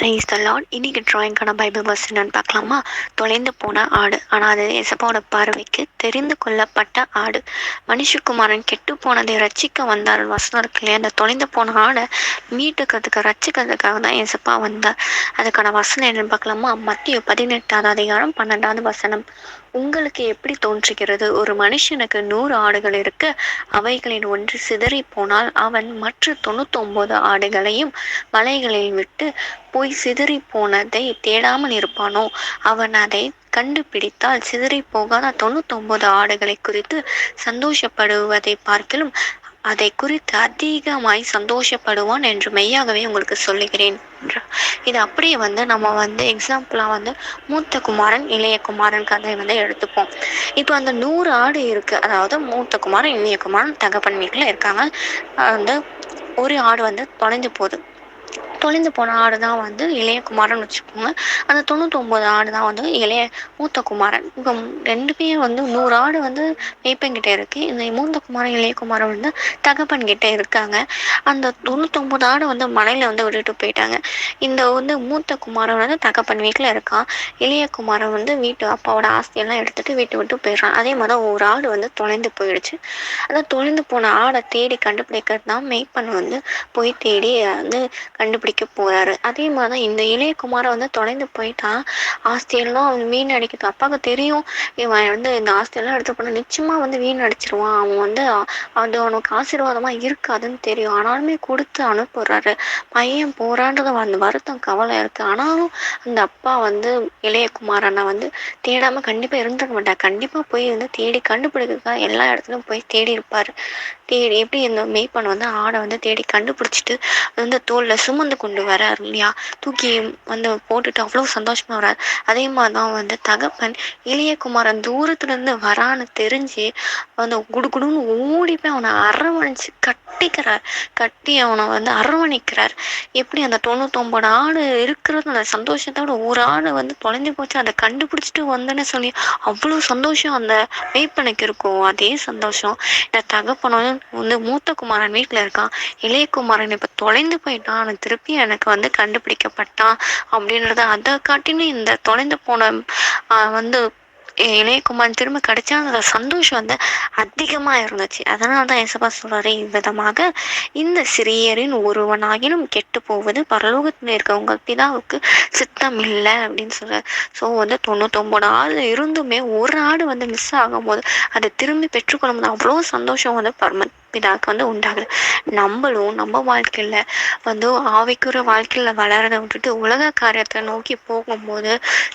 Praise the Lord இன்னைக்கு டிராயிங்கான Bible verse என்னன்னு பார்க்கலாமா? தொலைந்து போன ஆடு. ஆனால் அது எசப்பாவோட பார்வைக்கு தெரிந்து கொள்ளப்பட்ட ஆடு. மனுஷகுமாரன் கெட்டு போனதை ரட்சிக்க வந்தார். வசனம் இருக்கு இல்லையா? அந்த தொலைந்து போன ஆடை மீட்டுக்கிறதுக்கு ரட்சிக்கிறதுக்காக தான் எசப்பா வந்தார். அதுக்கான வசனம் என்னன்னு பார்க்கலாமா? மத்திய பதினெட்டாவது அதிகாரம் பன்னெண்டாவது வசனம். உங்களுக்கு எப்படி தோன்றுகிறது? ஒரு மனுஷனுக்கு நூறு ஆடுகள் இருக்க. அவைகளின் ஒன்று சிதறி போனால் அவன் மற்ற தொண்ணூத்தொன்பது ஆடுகளையும் மலைகளில் விட்டு போய் சிதறி போனதை தேடாமல் இருப்பானோ? அவன் அதை கண்டுபிடித்தால் சிதறி போகாத தொண்ணூத்தொன்பது ஆடுகளை குறித்து சந்தோஷப்படுவதை பார்க்கிலும் அதை குறித்து அதிகமாய் சந்தோஷப்படுவான் என்று மெய்யாகவே உங்களுக்கு சொல்லுகிறேன். இது அப்படியே வந்து நம்ம வந்து எக்ஸாம்பிளாக வந்து மூத்த குமாரன் இளைய குமாரன் கதை வந்து எடுத்துப்போம். இப்போ அந்த நூறு ஆடு இருக்குது அதாவது மூத்த குமாரன் இளைய குமாரன் தகப்பன் வீட்டில் இருக்காங்க. வந்து ஒரு ஆடு வந்து தொலைஞ்சு போகுது. தொலைந்து போன ஆடு தான் வந்து இளைய குமாரன் வச்சுக்கோங்க. அந்த தொண்ணூத்தொம்பது ஆடு தான் வந்து இளைய மூத்த குமாரன் இப்போ ரெண்டு பேரும் வந்து நூறு ஆடு வந்து மேய்ப்பன்கிட்ட இருக்குது இந்த மூத்த குமாரன் இளைய குமாரன் வந்து தகப்பன் கிட்ட இருக்காங்க. அந்த தொண்ணூத்தொம்பது ஆடு வந்து மலையில் வந்து விட்டுட்டு போயிட்டாங்க. இந்த வந்து மூத்த குமாரன் வந்து தகப்பன் வீட்டில் இருக்கான். இளைய குமாரன் வந்து வீட்டு அப்பாவோட ஆஸ்தியெல்லாம் எடுத்துகிட்டு வீட்டு விட்டு போயிடுறான். அதே மாதிரி தான் ஒரு ஆடு வந்து தொலைந்து போயிடுச்சு. அந்த தொலைந்து போன ஆடை தேடி கண்டுபிடிக்கிறது தான் மெய்ப்பன் வந்து போய் தேடி வந்து கண்டுபிடி பிடிக்க போறாரு. அதே மாதிரி தான் இந்த இளையகுமாரை வந்து தொலைந்து போயிட்டான் ஆஸ்தியெல்லாம் அவன் வீண் அடிக்கிறது அப்பாவுக்கு தெரியும் இவன் வந்து இந்த ஆஸ்தியெல்லாம் எடுத்து போனால் நிச்சயமா வந்து வீண் அடிச்சிருவான் அவன் வந்து அது அவனுக்கு ஆசீர்வாதமா இருக்காதுன்னு தெரியும். ஆனாலுமே கொடுத்து அனுப்புறாரு. பையன் போறான்றது அந்த வருத்தம் கவலை இருக்கு. ஆனாலும் அந்த அப்பா வந்து இளைய குமாரனை வந்து தேடாம கண்டிப்பா இருந்துட மாட்டார். கண்டிப்பா போய் வந்து தேடி கண்டுபிடிக்கிறதுக்காக எல்லா இடத்துலயும் போய் தேடி இருப்பாரு. தேடி எப்படி இந்த மெய்ப்பன் வந்து ஆடை வந்து தேடி கண்டுபிடிச்சிட்டு வந்து தோல்ல சுமந்து கொண்டு வரார் இல்லையா தூக்கி வந்து போட்டுட்டு அவ்வளோ சந்தோஷமா வரார். அதே மாதிரி தான் வந்து தகப்பன் இளையகுமாரன் தூரத்துலேருந்து வரான்னு தெரிஞ்சு வந்து குடுகுடுன்னு ஓடி போய் அவனை அரவணைச்சு கட்டிக்கிறார். கட்டி அவனை வந்து அரவணைக்கிறார். எப்படி அந்த தொண்ணூத்தொம்பது ஆடு இருக்கிறது அந்த சந்தோஷத்தோட ஒரு ஆடு வந்து தொலைஞ்சு போச்சு அதை கண்டுபிடிச்சிட்டு வந்தேன்னு சொல்லி அவ்வளோ சந்தோஷம் அந்த மேய்ப்பனுக்கு இருக்கும் அதே சந்தோஷம். இந்த தகப்பனும் வந்து மூத்த குமாரன் வீட்டில் இருக்கான். இளையகுமாரன் இப்போ தொலைந்து போயிட்டான் அவனை திருப்பி எனக்கு வந்து கண்டுபிடிக்கப்பட்டான் அப்படின்றத அதை காட்டிலும் இந்த தொலைந்து போன வந்து இளையகுமார் திரும்ப கிடைச்சா அந்த சந்தோஷம் வந்து அதிகமாக இருந்துச்சு. அதனால தான் ஏசப்பா சொல்கிறாரு இவ்விதமாக இந்த சிறியரின் ஒருவனாகினும் கெட்டு போவது பரலோகத்தில் இருக்க உங்கள் பிதாவுக்கு சித்தம் இல்லை அப்படின்னு சொல்கிறார் ஸோ வந்து தொண்ணூத்தொம்பது ஆள் இருந்துமே ஒரு ஆடு வந்து மிஸ் ஆகும் போது அதை திரும்பி பெற்றுக்கொள்ளும் போது அவ்வளோ சந்தோஷம் வந்து பரம பிதாக்கு வந்து உண்டாகுது. நம்மளும் நம்ம வாழ்க்கையில் வந்து ஆவிக்குற வாழ்க்கையில் வளரதை விட்டுட்டு உலக காரியத்தை நோக்கி போகும்போது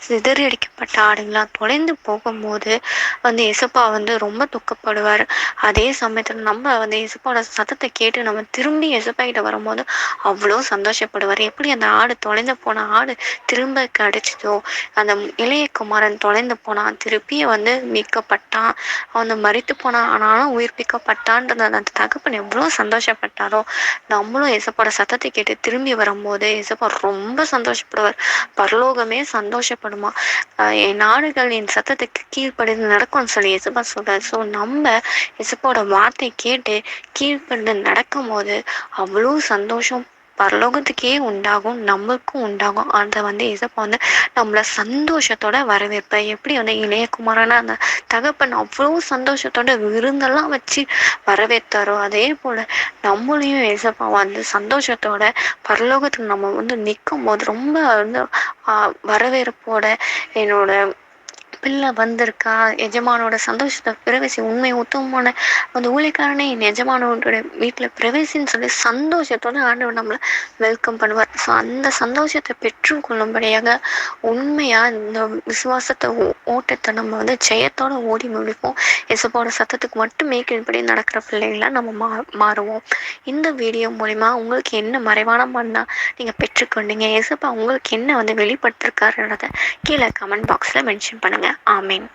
சிதறடிக்கப்பட்ட ஆடுங்களாம் தொலைந்து போகும்போது வந்து இசப்பா வந்து ரொம்ப துக்கப்படுவார். அதே சமயத்தில் நம்ம வந்து இசப்பாவோட சத்தத்தை கேட்டு நம்ம திரும்பி இசப்பா கிட்ட வரும்போது அவ்வளோ சந்தோஷப்படுவார். எப்படி அந்த ஆடு தொலைந்து போன ஆடு திரும்ப கிடைச்சதோ அந்த இளைய குமாரன் தொலைந்து போனான் திருப்பி வந்து மீட்கப்பட்டான் அவன் மறித்து போனான் ஆனாலும் உயிர்ப்பிக்கப்பட்டான்றது அந்த தகப்பன் எவ்வளோ சந்தோஷப்பட்டாரோ நம்மளும் எசப்போட சத்தத்தை கேட்டு திரும்பி வரும்போது எசப்பா ரொம்ப சந்தோஷப்படுவார். பரலோகமே சந்தோஷப்படுமா? என் நாடுகள் என் சத்தத்துக்கு கீழ்ப்படிந்து நடக்கும்னு சொல்லி எசப்பா சொல்றாரு. ஸோ நம்ம எசப்போட வார்த்தை கேட்டு கீழ்ப்படிந்து நடக்கும் போது அவ்வளோ சந்தோஷம் பரலோகத்துக்கே உண்டாகும் நம்மளுக்கும் உண்டாகும். அதை வந்து இசப்பா வந்து நம்மளை சந்தோஷத்தோட வரவேற்பேன் எப்படி வந்து இளையகுமாரனா அந்த தகப்பன் அவ்வளோ சந்தோஷத்தோட விருந்தெல்லாம் வச்சு வரவேற்றாரோ அதே போல் நம்மளையும் இசப்பா வந்து சந்தோஷத்தோட பரலோகத்துக்கு நம்ம வந்து நிற்கும் போது ரொம்ப வந்து வரவேற்போட என்னோட பிள்ளை வந்திருக்கா? எஜமானோட சந்தோஷத்தை பிரவேசி உண்மை உத்தமமான அந்த ஊழியக்காரனே என் எஜமானோட வீட்டில் பிரவேசின்னு சொல்லி சந்தோஷத்தோட ஆண்டவர் நம்மளை வெல்கம் பண்ணுவார். ஸோ அந்த சந்தோஷத்தை பெற்றுக்கொள்ளும்படியாக உண்மையாக இந்த விசுவாசத்தை ஓட்டத்தை நம்ம வந்து ஜெயத்தோட ஓடி முடிப்போம். எசப்போட சத்தத்துக்கு மட்டும் மேற்கின்படி நடக்கிற பிள்ளைகளாக நம்ம மா மாறுவோம். இந்த வீடியோ மூலிமா உங்களுக்கு என்ன மறைவான மண்ணா நீங்கள் பெற்றுக்கொண்டீங்க? எசப்பா உங்களுக்கு என்ன வந்து வெளிப்படுத்திருக்காருன்றதை கீழே கமெண்ட் பாக்ஸில் மென்ஷன் பண்ணுங்கள் ஆமீன்.